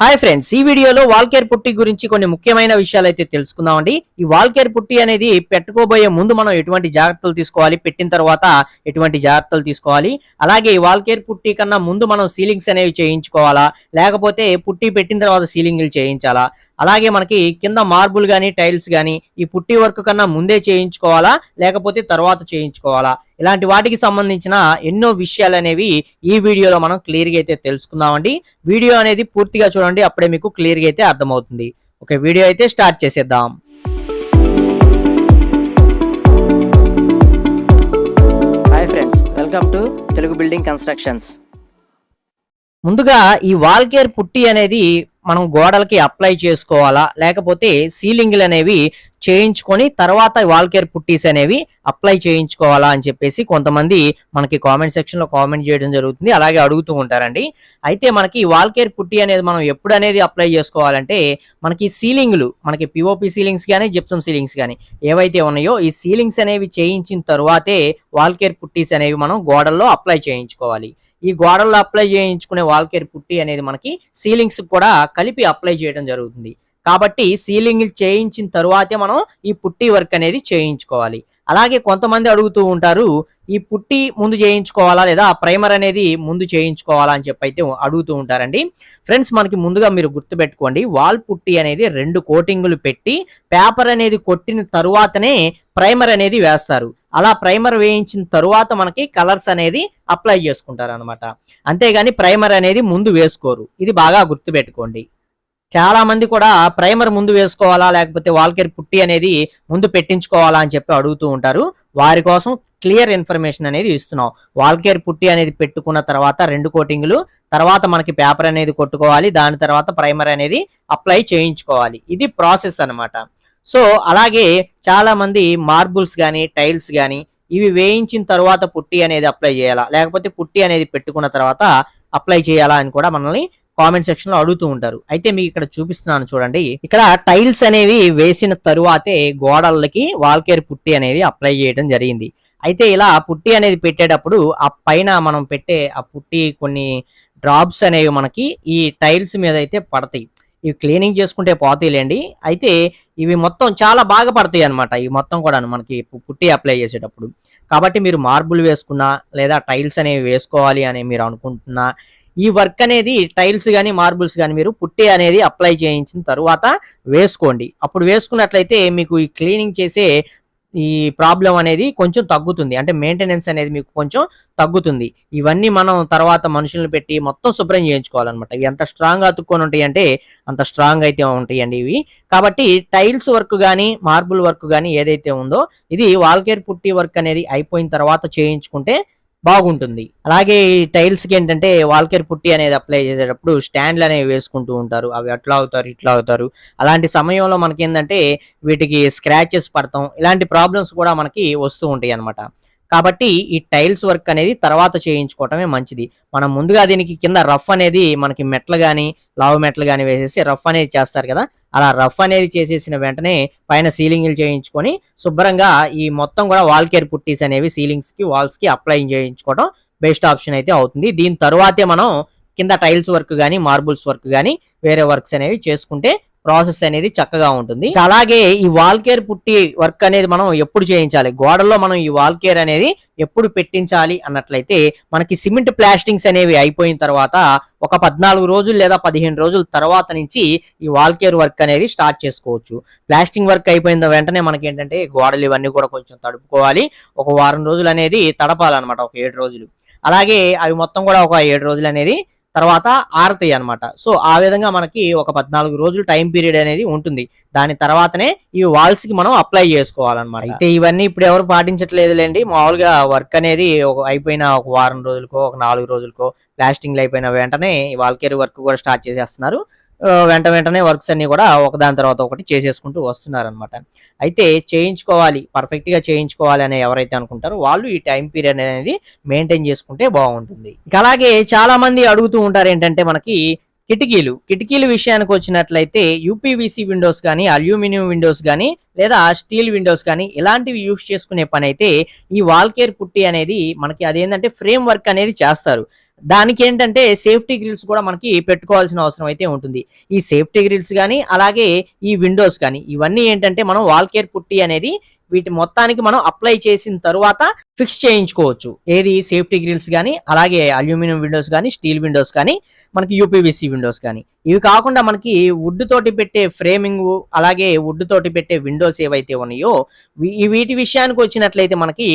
Hi friends ఈ వీడియోలో wall care పుట్టి గురించి కొన్ని ముఖ్యమైన విషయాలు అయితే తెలుసుకుందామండి. ఈ వాల్కేర్ పుట్టి అనేది పెట్టుకోబోయే ముందు మనం ఎటువంటి జాగ్రత్తలు తీసుకోవాలి పెట్టిన తర్వాత ఎటువంటి జాగ్రత్తలు తీసుకోవాలి అలాగే ఈ వాల్కేర్ పుట్టి కన్నా ముందు మనం సీలింగ్స్ అనేవి చేయించుకోవాలా లేకపోతే పుట్టి పెట్టిన తర్వాత సీలింగ్లు చేయించాలా అలాగే మనకి కింద మార్బుల్ గానీ టైల్స్ గానీ ఈ పుట్టి వర్క్ కన్నా ముందే చేయించుకోవాలా లేకపోతే తర్వాత చేయించుకోవాలా ఇలాంటి వాటికి సంబంధించిన ఎన్నో విషయాలు అనేవి ఈ వీడియోలో మనం క్లియర్గా అయితే తెలుసుకుందామండి. వీడియో అనేది పూర్తిగా చూడండి అప్పుడే మీకు క్లియర్గా అయితే అర్థమవుతుంది. ఓకే వీడియో అయితే స్టార్ట్ చేసేద్దాం. Hi friends welcome to Telugu building constructions ముందుగా ఈ వాల్కేర్ పుట్టి అనేది మనం గోడలకి అప్లై చేసుకోవాలా? లేకపోతే సీలింగ్లు అనేవి చేయించుకొని తర్వాత వాల్కేర్ పుట్టీస్ అనేవి అప్లై చేయించుకోవాలా అని చెప్పేసి కొంతమంది మనకి కామెంట్ సెక్షన్లో కామెంట్ చేయడం జరుగుతుంది. అలాగే అడుగుతూ ఉంటారండి. అయితే మనకి వాల్కేర్ పుట్టి అనేది మనం ఎప్పుడు అనేది అప్లై చేసుకోవాలంటే మనకి సీలింగ్లు మనకి పిఓపి సీలింగ్స్ కానీ జిప్సమ్ సీలింగ్స్ కానీ ఏవైతే ఉన్నాయో ఈ సీలింగ్స్ అనేవి చేయించిన తర్వాతే వాల్కేర్ పుట్టీస్ అనేవి మనం గోడల్లో అప్లై చేయించుకోవాలి. ఈ గోడల్లో అప్లై చేయించుకునే వాల్కేర్ పుట్టి అనేది మనకి సీలింగ్స్ కూడా కలిపి అప్లై చేయడం జరుగుతుంది. కాబట్టి సీలింగ్ చేయించిన తరువాతే మనం ఈ పుట్టి వర్క్ అనేది చేయించుకోవాలి. అలాగే కొంతమంది అడుగుతూ ఉంటారు ఈ పుట్టి ముందు చేయించుకోవాలా లేదా ప్రైమర్ అనేది ముందు చేయించుకోవాలా అని చెప్పి అయితే అడుగుతూ ఉంటారండి. ఫ్రెండ్స్ మనకి ముందుగా మీరు గుర్తుపెట్టుకోండి వాల్ పుట్టి అనేది రెండు కోటింగులు పెట్టి పేపర్ అనేది కొట్టిన తరువాతనే ప్రైమర్ అనేది వేస్తారు. అలా ప్రైమర్ వేయించిన తరువాత మనకి కలర్స్ అనేది అప్లై చేసుకుంటారు అనమాట అంతేగాని ప్రైమర్ అనేది ముందు వేసుకోరు. ఇది బాగా గుర్తుపెట్టుకోండి. చాలా మంది కూడా ప్రైమర్ ముందు వేసుకోవాలా లేకపోతే వాల్కేర్ పుట్టి అనేది ముందు పెట్టించుకోవాలా అని చెప్పి అడుగుతూ ఉంటారు. వారి కోసం క్లియర్ ఇన్ఫర్మేషన్ అనేది ఇస్తున్నాం. వాల్కేర్ పుట్టి అనేది పెట్టుకున్న తర్వాత రెండు కోటింగ్లు తర్వాత మనకి పేపర్ అనేది కొట్టుకోవాలి దాని తర్వాత ప్రైమర్ అనేది అప్లై చేయించుకోవాలి. ఇది ప్రాసెస్ అన్నమాట. సో అలాగే చాలామంది మార్బుల్స్ కానీ టైల్స్ కానీ ఇవి వేయించిన తర్వాత పుట్టి అనేది అప్లై చేయాలా? లేకపోతే పుట్టి అనేది పెట్టుకున్న తర్వాత అప్లై చేయాలా అని కూడా మనల్ని కామెంట్ సెక్షన్లో అడుగుతూ ఉంటారు. అయితే మీకు ఇక్కడ చూపిస్తున్నాను చూడండి. ఇక్కడ టైల్స్ అనేవి వేసిన తరువాతే గోడలకి వాల్కేర్ పుట్టి అనేది అప్లై చేయడం జరిగింది. అయితే ఇలా పుట్టి అనేది పెట్టేటప్పుడు ఆ పైన మనం పెట్టే ఆ పుట్టి కొన్ని డ్రాప్స్ అనేవి మనకి ఈ టైల్స్ మీద అయితే పడతాయి. ఇవి క్లీనింగ్ చేసుకుంటే పోతాయిలేండి అయితే ఇవి మొత్తం చాలా బాగా పడతాయి అనమాట ఇవి మొత్తం కూడా మనకి పుట్టి అప్లై చేసేటప్పుడు. కాబట్టి మీరు మార్బుల్ వేసుకున్నా లేదా టైల్స్ అనేవి వేసుకోవాలి అని మీరు అనుకుంటున్నా ఈ వర్క్ అనేది టైల్స్ కానీ మార్బుల్స్ కానీ మీరు పుట్టి అనేది అప్లై చేయించిన తర్వాత వేసుకోండి. అప్పుడు వేసుకున్నట్లయితే మీకు ఈ క్లీనింగ్ చేసే ఈ ప్రాబ్లం అనేది కొంచెం తగ్గుతుంది. అంటే మెయింటెనెన్స్ అనేది మీకు కొంచెం తగ్గుతుంది. ఇవన్నీ మనం తర్వాత మనుషులను పెట్టి మొత్తం శుభ్రం చేయించుకోవాలన్నమాట. ఇవి ఎంత స్ట్రాంగ్ అతుక్కొని ఉంటాయి అంటే అంత స్ట్రాంగ్ అయితే ఉంటాయండి ఇవి. కాబట్టి టైల్స్ వర్క్ కానీ మార్బుల్ వర్క్ కానీ ఏదైతే ఉందో ఇది వాల్కేర్ పుట్టి వర్క్ అనేది అయిపోయిన తర్వాత చేయించుకుంటే బాగుంటుంది. అలాగే ఈ టైల్స్కి ఏంటంటే వాల్కేర్ పుట్టి అనేది అప్లై చేసేటప్పుడు స్టాండ్లు అనేవి వేసుకుంటూ ఉంటారు. అవి అట్లా అవుతారు ఇట్లా అవుతారు. అలాంటి సమయంలో మనకి ఏంటంటే వీటికి స్క్రాచెస్ పడతాం. ఇలాంటి ప్రాబ్లమ్స్ కూడా మనకి వస్తూ ఉంటాయి అన్నమాట. కాబట్టి ఈ టైల్స్ వర్క్ అనేది తర్వాత చేయించుకోవటమే మంచిది. మనం ముందుగా దీనికి కింద రఫ్ అనేది మనకి మెట్లు కానీ లావు మెట్లు కానీ వేసేసి రఫ్ అనేది చేస్తారు కదా. అలా రఫ్ అనేది చేసేసిన వెంటనే పైన సీలింగ్లు చేయించుకొని శుభ్రంగా ఈ మొత్తం కూడా వాల్ కేర్ పుట్టీస్ అనేవి సీలింగ్స్కి వాల్స్కి అప్లై చేయించుకోవడం బెస్ట్ ఆప్షన్ అయితే అవుతుంది. దీని తర్వాతే మనం కింద టైల్స్ వర్క్ కానీ మార్బుల్స్ వర్క్ కానీ వేరే వర్క్స్ అనేవి చేసుకుంటే ప్రాసెస్ అనేది చక్కగా ఉంటుంది. అలాగే ఈ వాల్ కేర్ పుట్టి వర్క్ అనేది మనం ఎప్పుడు చేయించాలి? గోడల్లో మనం ఈ వాల్ కేర్ అనేది ఎప్పుడు పెట్టించాలి అన్నట్లయితే మనకి సిమెంట్ ప్లాస్టింగ్స్ అనేవి అయిపోయిన తర్వాత ఒక పద్నాలుగు రోజులు లేదా పదిహేను రోజుల తర్వాత నుంచి ఈ వాల్ కేర్ వర్క్ అనేది స్టార్ట్ చేసుకోవచ్చు. ప్లాస్టింగ్ వర్క్ అయిపోయిన వెంటనే మనకి ఏంటంటే గోడలు ఇవన్నీ కూడా కొంచెం తడుపుకోవాలి. ఒక వారం రోజులు అనేది తడపాలన్నమాట ఒక ఏడు రోజులు. అలాగే అవి మొత్తం కూడా ఒక ఏడు రోజులు అనేది తర్వాత ఆరతాయి అనమాట సో ఆ విధంగా మనకి ఒక పద్నాలుగు రోజులు టైం పీరియడ్ అనేది ఉంటుంది. దాని తర్వాతనే ఈ వాల్స్కి మనం అప్లై చేసుకోవాలన్నమాట. అయితే ఇవన్నీ ఇప్పుడు ఎవరు పాటించట్లేదులేండి. మామూలుగా వర్క్ అనేది ఒక అయిపోయిన ఒక వారం రోజులకో ఒక నాలుగు రోజులకో ప్లాస్టింగ్లు అయిపోయిన వెంటనే వాల్కేర్ వర్క్ కూడా స్టార్ట్ చేసేస్తున్నారు. వెంట వెంటనే వర్క్స్ అన్ని కూడా ఒకదాని తర్వాత ఒకటి చేసేసుకుంటూ వస్తున్నారనమాట అయితే చేయించుకోవాలి పర్ఫెక్ట్గా చేయించుకోవాలి అని ఎవరైతే అనుకుంటారో వాళ్ళు ఈ టైం పీరియడ్ అనేది మెయింటైన్ చేసుకుంటే బాగుంటుంది. ఇక అలాగే చాలా మంది అడుగుతూ ఉంటారు ఏంటంటే మనకి కిటికీలు. కిటికీల విషయానికి వచ్చినట్లయితే యూపీవీసీ విండోస్ కానీ అల్యూమినియం విండోస్ కానీ లేదా స్టీల్ విండోస్ కానీ ఇలాంటివి యూస్ చేసుకునే పని అయితే ఈ వాల్ కేర్ పుట్టి అనేది మనకి అదేంటంటే ఫ్రేమ్ వర్క్ అనేది చేస్తారు. దానికి ఏంటంటే సేఫ్టీ గ్రిల్స్ కూడా మనకి పెట్టుకోవాల్సిన అవసరం అయితే ఉంటుంది. ఈ సేఫ్టీ గ్రిల్స్ కానీ అలాగే ఈ విండోస్ కానీ ఇవన్నీ ఏంటంటే మనం వాల్ కేర్ పుట్టి అనేది వీటి మొత్తానికి మనం అప్లై చేసిన తర్వాత ఫిక్స్ చేయించుకోవచ్చు. ఏది సేఫ్టీ గ్రిల్స్ కానీ అలాగే అల్యూమినియం విండోస్ కానీ స్టీల్ విండోస్ కానీ మనకి యూపీవీసీ విండోస్ కానీ ఇవి కాకుండా మనకి వుడ్ తోటి పెట్టే ఫ్రేమింగ్ అలాగే వుడ్ తోటి పెట్టే విండోస్ ఏవైతే ఉన్నాయో వీటి విషయానికి వచ్చినట్లయితే మనకి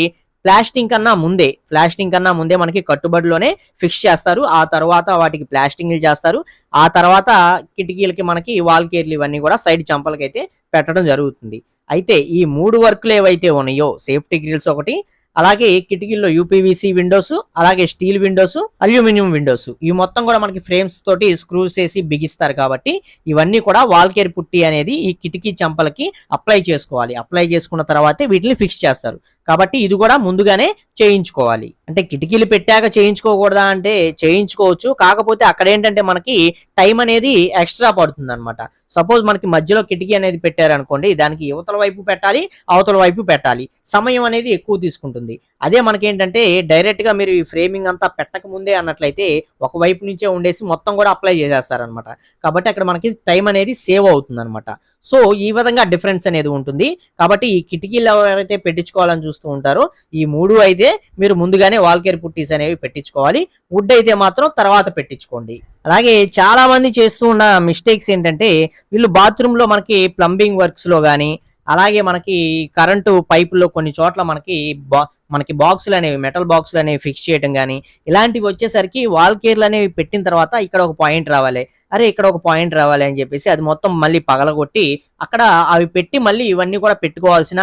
ప్లాస్టింగ్ కన్నా ముందే ప్లాస్టింగ్ కన్నా ముందే మనకి కట్టుబడిలోనే ఫిక్స్ చేస్తారు. ఆ తర్వాత వాటికి ప్లాస్టింగ్లు చేస్తారు. ఆ తర్వాత కిటికీలకి మనకి వాల్ కేర్లు ఇవన్నీ కూడా సైడ్ చంపలకైతే పెట్టడం జరుగుతుంది. అయితే ఈ మూడు వర్క్లు ఏవైతే ఉన్నాయో సేఫ్టీ గ్రిల్స్ ఒకటి అలాగే కిటికీల్లో యూపీవీసీ విండోస్ అలాగే స్టీల్ విండోస్ అల్యూమినియం విండోస్. ఈ మొత్తం కూడా మనకి ఫ్రేమ్స్ తోటి స్క్రూస్ వేసి బిగిస్తారు కాబట్టి ఇవన్నీ కూడా వాల్ కేర్ పుట్టి అనేది ఈ కిటికీ చంపలకి అప్లై చేసుకోవాలి. అప్లై చేసుకున్న తర్వాతే వీటిని ఫిక్స్ చేస్తారు. కాబట్టి ఇది కూడా ముందుగానే చేయించుకోవాలి. అంటే కిటికీలు పెట్టాక చేయించుకోకూడదా అంటే చేయించుకోవచ్చు. కాకపోతే అక్కడ ఏంటంటే మనకి టైం అనేది ఎక్స్ట్రా పడుతుంది అనమాట సపోజ్ మనకి మధ్యలో కిటికీ అనేది పెట్టారనుకోండి దానికి యువతల వైపు పెట్టాలి అవతల వైపు పెట్టాలి. సమయం అనేది ఎక్కువ తీసుకుంటుంది. అదే మనకేంటంటే ఏంటంటే డైరెక్ట్గా మీరు ఈ ఫ్రేమింగ్ అంతా పెట్టక ముందే అన్నట్లయితే ఒక వైపు నుంచే ఉండేసి మొత్తం కూడా అప్లై చేసేస్తారనమాట కాబట్టి అక్కడ మనకి టైం అనేది సేవ్ అవుతుంది అనమాట సో ఈ విధంగా డిఫరెన్స్ అనేది ఉంటుంది. కాబట్టి ఈ కిటికీలు ఎవరైతే పెట్టించుకోవాలని చూస్తూ ఉంటారో ఈ మూడు అయితే మీరు ముందుగానే వాల్ కేర్ పుట్టీస్ అనేవి పెట్టించుకోవాలి. వుడ్ అయితే మాత్రం తర్వాత పెట్టించుకోండి. అలాగే చాలా మంది చేస్తూ ఉన్న మిస్టేక్స్ ఏంటంటే వీళ్ళు బాత్రూమ్లో మనకి ప్లంబింగ్ వర్క్స్లో కానీ అలాగే మనకి కరెంటు పైపుల్లో కొన్ని చోట్ల మనకి బా మనకి బాక్సులు అనేవి మెటల్ బాక్సులు అనేవి ఫిక్స్ చేయడం కానీ ఇలాంటివి వచ్చేసరికి వాల్ కేర్లు అనేవి పెట్టిన తర్వాత ఇక్కడ ఒక పాయింట్ రావాలి. అరే ఇక్కడ ఒక పాయింట్ రావాలి అని చెప్పేసి అది మొత్తం మళ్ళీ పగలగొట్టి అక్కడ అవి పెట్టి మళ్ళీ ఇవన్నీ కూడా పెట్టుకోవాల్సిన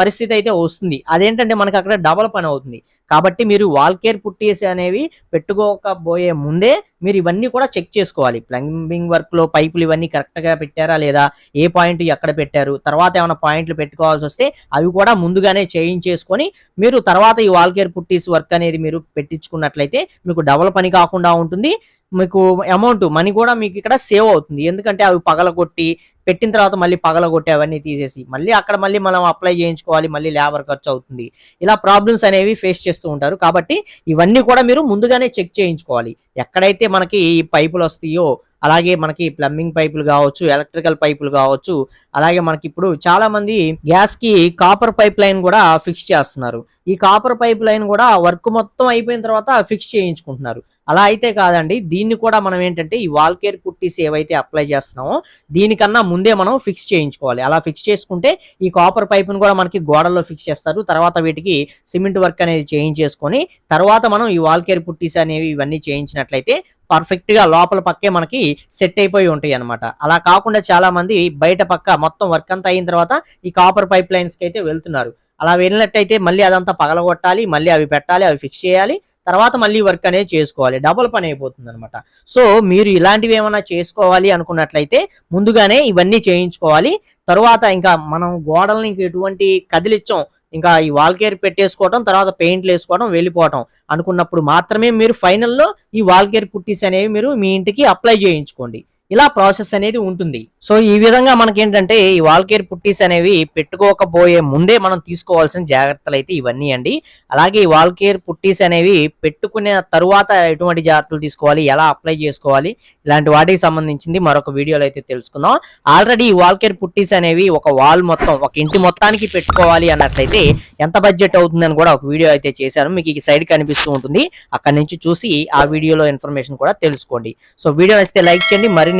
పరిస్థితి అయితే వస్తుంది. అదేంటంటే మనకి అక్కడ డబల్ పని అవుతుంది. కాబట్టి మీరు వాల్ కేర్ పుట్టీస్ అనేవి పెట్టుకోకపోయే ముందే మీరు ఇవన్నీ కూడా చెక్ చేసుకోవాలి. ప్లంబింగ్ వర్క్లో పైపులు ఇవన్నీ కరెక్ట్గా పెట్టారా లేదా? ఏ పాయింట్ ఎక్కడ పెట్టారు? తర్వాత ఏమైనా పాయింట్లు పెట్టుకోవాల్సి వస్తే అవి కూడా ముందుగానే చేయించేసుకొని మీరు తర్వాత ఈ వాల్ కేర్ పుట్టీస్ వర్క్ అనేది మీరు పెట్టించుకున్నట్లయితే మీకు డబల్ పని కాకుండా ఉంటుంది. మీకు అమౌంట్ మనీ కూడా మీకు ఇక్కడ సేవ్ అవుతుంది. ఎందుకంటే అవి పగలగొట్టి పెట్టిన తర్వాత మళ్ళీ పగలగొట్టి అవన్నీ తీసేసి మళ్ళీ అక్కడ మళ్ళీ మనం అప్లై చేయించుకోవాలి మళ్ళీ లేబర్ ఖర్చు అవుతుంది. ఇలా ప్రాబ్లమ్స్ అనేవి ఫేస్ చేస్తూ ఉంటారు. కాబట్టి ఇవన్నీ కూడా మీరు ముందుగానే చెక్ చేయించుకోవాలి. ఎక్కడైతే మనకి ఈ పైపులు వస్తాయో అలాగే మనకి ప్లంబింగ్ పైపులు కావచ్చు ఎలక్ట్రికల్ పైపులు కావచ్చు అలాగే మనకి ఇప్పుడు చాలా మంది గ్యాస్కి కాపర్ పైప్ లైన్ కూడా ఫిక్స్ చేస్తున్నారు. ఈ కాపర్ పైప్ లైన్ కూడా వర్క్ మొత్తం అయిపోయిన తర్వాత ఫిక్స్ చేయించుకుంటున్నారు. అలా అయితే కాదండి. దీన్ని కూడా మనం ఏంటంటే ఈ వాల్ కేర్ పుట్టీస్ ఏవైతే అప్లై చేస్తున్నామో దీనికన్నా ముందే మనం ఫిక్స్ చేయించుకోవాలి. అలా ఫిక్స్ చేసుకుంటే ఈ కాపర్ పైప్ను కూడా మనకి గోడల్లో ఫిక్స్ చేస్తారు. తర్వాత వీటికి సిమెంట్ వర్క్ అనేది చేయించేసుకొని తర్వాత మనం ఈ వాల్ కేర్ పుట్టీస్ అనేవి ఇవన్నీ చేయించినట్లయితే పర్ఫెక్ట్గా లోపల పక్కే మనకి సెట్ అయిపోయి ఉంటాయి అనమాట అలా కాకుండా చాలా మంది బయట పక్క మొత్తం వర్క్ అంతా అయిన తర్వాత ఈ కాపర్ పైప్ లైన్స్కి అయితే వెళ్తున్నారు. అలా వెళ్ళినట్టయితే మళ్ళీ అదంతా పగలగొట్టాలి మళ్ళీ అవి పెట్టాలి అవి ఫిక్స్ చేయాలి తర్వాత మళ్ళీ వర్క్ అనేది చేసుకోవాలి. డబుల్ పని అయిపోతుంది అనమాట సో మీరు ఇలాంటివి ఏమైనా చేసుకోవాలి అనుకున్నట్లయితే ముందుగానే ఇవన్నీ చేయించుకోవాలి. తర్వాత ఇంకా మనం గోడల్ని ఇంక ఎటువంటి కదిలిచ్చాం ఇంకా ఈ వాల్ కేర్ పెట్టేసుకోవడం తర్వాత పెయింట్లు వేసుకోవడం వెళ్ళిపోవటం అనుకున్నప్పుడు మాత్రమే మీరు ఫైనల్లో ఈ వాల్ కేర్ పుట్టీస్ అనేవి మీరు మీ ఇంటికి అప్లై చేయించుకోండి. ఇలా ప్రాసెస్ అనేది ఉంటుంది. సో ఈ విధంగా మనకేంటంటే ఈ వాల్కేర్ పుట్టీస్ అనేవి పెట్టుకోకపోయే ముందే మనం తీసుకోవాల్సిన జాగ్రత్తలు అయితే ఇవన్నీ అండి. అలాగే ఈ వాల్కేర్ పుట్టీస్ అనేవి పెట్టుకునే తరువాత ఎటువంటి జాగ్రత్తలు తీసుకోవాలి ఎలా అప్లై చేసుకోవాలి ఇలాంటి వాటికి సంబంధించింది మరొక వీడియోలో అయితే తెలుసుకుందాం. ఆల్రెడీ ఈ వాల్కేర్ పుట్టీస్ అనేవి ఒక వాల్ మొత్తం ఒక ఇంటి మొత్తానికి పెట్టుకోవాలి అన్నట్లయితే ఎంత బడ్జెట్ అవుతుందని కూడా ఒక వీడియో అయితే చేశాను. మీకు ఈ సైడ్ కనిపిస్తూ ఉంటుంది. అక్కడ నుంచి చూసి ఆ వీడియోలో ఇన్ఫర్మేషన్ కూడా తెలుసుకోండి. సో వీడియో నచ్చితే లైక్ చేయండి. మరిన్ని